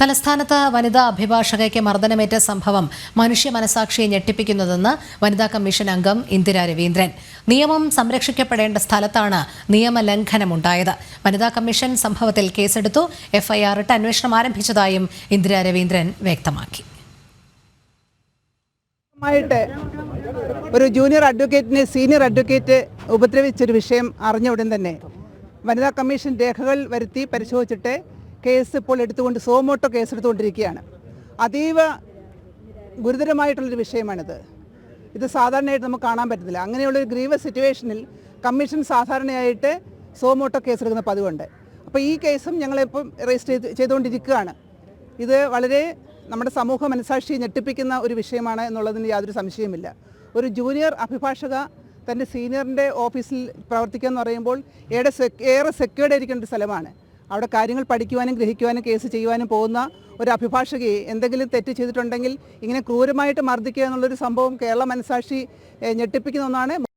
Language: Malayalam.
തലസ്ഥാനത്ത് വനിതാ അഭിഭാഷകയ്ക്ക് മർദ്ദനമേറ്റ സംഭവം മനുഷ്യ മനസാക്ഷിയെ ഞെട്ടിപ്പിക്കുന്നതെന്ന് വനിതാ കമ്മീഷൻ അംഗം ഇന്ദിര രവീന്ദ്രൻ. നിയമം സംരക്ഷിക്കപ്പെടേണ്ട സ്ഥലത്താണ് നിയമലംഘനമുണ്ടായത്. വനിതാ കമ്മീഷൻ സംഭവത്തിൽ കേസെടുത്തു. എഫ്ഐആർ ഇട്ട് അന്വേഷണം ആരംഭിച്ചതായും ഇന്ദിര രവീന്ദ്രൻ വ്യക്തമാക്കി. ഒരു ജൂനിയർ അഡ്വക്കേറ്റിനെ സീനിയർ അഡ്വക്കേറ്റ് ഉപദ്രവിച്ചൊരു വിഷയം അറിഞ്ഞ ഉടൻ തന്നെ വനിതാ കമ്മീഷൻ രേഖകൾ വരുത്തി പരിശോധിച്ചിട്ട് കേസ് ഇപ്പോൾ എടുത്തുകൊണ്ട് സോമോട്ടോ കേസ് എടുത്തുകൊണ്ടിരിക്കുകയാണ്. അതീവ ഗുരുതരമായിട്ടുള്ളൊരു വിഷയമാണിത്. ഇത് സാധാരണയായിട്ട് നമുക്ക് കാണാൻ പറ്റത്തില്ല. അങ്ങനെയുള്ളൊരു ഗ്രീവ സിറ്റുവേഷനിൽ കമ്മീഷൻ സാധാരണയായിട്ട് സോമോട്ടോ കേസ് എടുക്കുന്ന പതിവുണ്ട്. അപ്പോൾ ഈ കേസും ഞങ്ങളിപ്പം രജിസ്റ്റർ ചെയ്ത് ചെയ്തുകൊണ്ടിരിക്കുകയാണ്. ഇത് വളരെ നമ്മുടെ സമൂഹ മനസാക്ഷി ഞെട്ടിപ്പിക്കുന്ന ഒരു വിഷയമാണ് എന്നുള്ളതിന് യാതൊരു സംശയവുമില്ല. ഒരു ജൂനിയർ അഭിഭാഷക തന്റെ സീനിയറിന്റെ ഓഫീസിൽ പ്രവർത്തിക്കുക എന്ന് പറയുമ്പോൾ ഏറെ സെക്യൂർഡ് ആയിരിക്കേണ്ട ഒരു സ്ഥലമാണ്. അവിടെ കാര്യങ്ങൾ പഠിക്കുവാനും ഗ്രഹിക്കുവാനും കേസ് ചെയ്യുവാനും പോകുന്ന ഒരു അഭിഭാഷകയെ എന്തെങ്കിലും തെറ്റ് ചെയ്തിട്ടുണ്ടെങ്കിൽ ഇങ്ങനെ ക്രൂരമായിട്ട് മർദ്ദിക്കുക എന്നുള്ളൊരു സംഭവം കേരള മനസാക്ഷി ഞെട്ടിപ്പിക്കുന്ന ഒന്നാണ്.